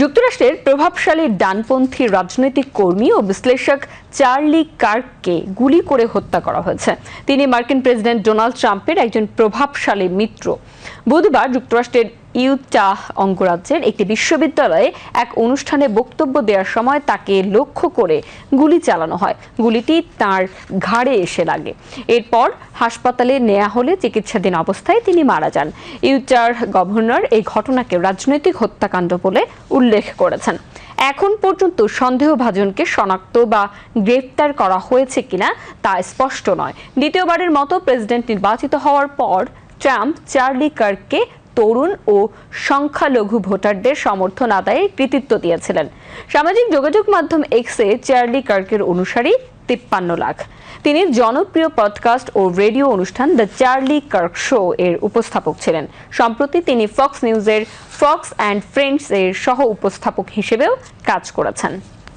যুক্তরাষ্ট্রের প্রভাবশালী ডানপন্থী রাজনৈতিক কর্মী ও বিশ্লেষক চার্লি কার্ককে গুলি করে হত্যা করা হয়েছে। তিনি মার্কিন প্রেসিডেন্ট ডোনাল্ড ট্রাম্পের একজন প্রভাবশালী মিত্র। বুধবার যুক্তরাষ্ট্রের ইউটাহ অঙ্গরাজ্যের একটি বিশ্ববিদ্যালয়ে এক অনুষ্ঠানে বক্তব্য দেওয়ার সময় তাকে লক্ষ্য করে গুলি চালানো হয়। গুলিটি তার ঘাড়ে এসে লাগে। এরপর হাসপাতালে নেওয়া হলে চিকিৎসাধীন অবস্থায় তিনি মারা যান। ইউটার গভর্নর এই ঘটনাকে রাজনৈতিক হত্যাকাণ্ড বলে উল্লেখ করেছেন। এখন পর্যন্ত সন্দেহভাজনকে শনাক্ত বা গ্রেফতার করা হয়েছে কিনা তা স্পষ্ট নয়। দ্বিতীয়বারের মতো প্রেসিডেন্ট নির্বাচিত হওয়ার পর ট্রাম্প চার্লি কার্ককে তরুণ ও সংখ্যালঘু ভোটারদের সমর্থন আদায়ে কৃতিত্ব দিয়েছিলেন। সামাজিক যোগাযোগ মাধ্যম এক্সে চার্লি কার্কের অনুসারী তিপ্পান্ন লাখ। তিনি জনপ্রিয় পডকাস্ট ও রেডিও অনুষ্ঠান দ্য চার্লি কার্ক শো এর উপস্থাপক ছিলেন। সম্প্রতি তিনি ফক্স নিউজের ফক্স অ্যান্ড ফ্রেন্ডস এর সহ উপস্থাপক হিসেবেও কাজ করেছেন।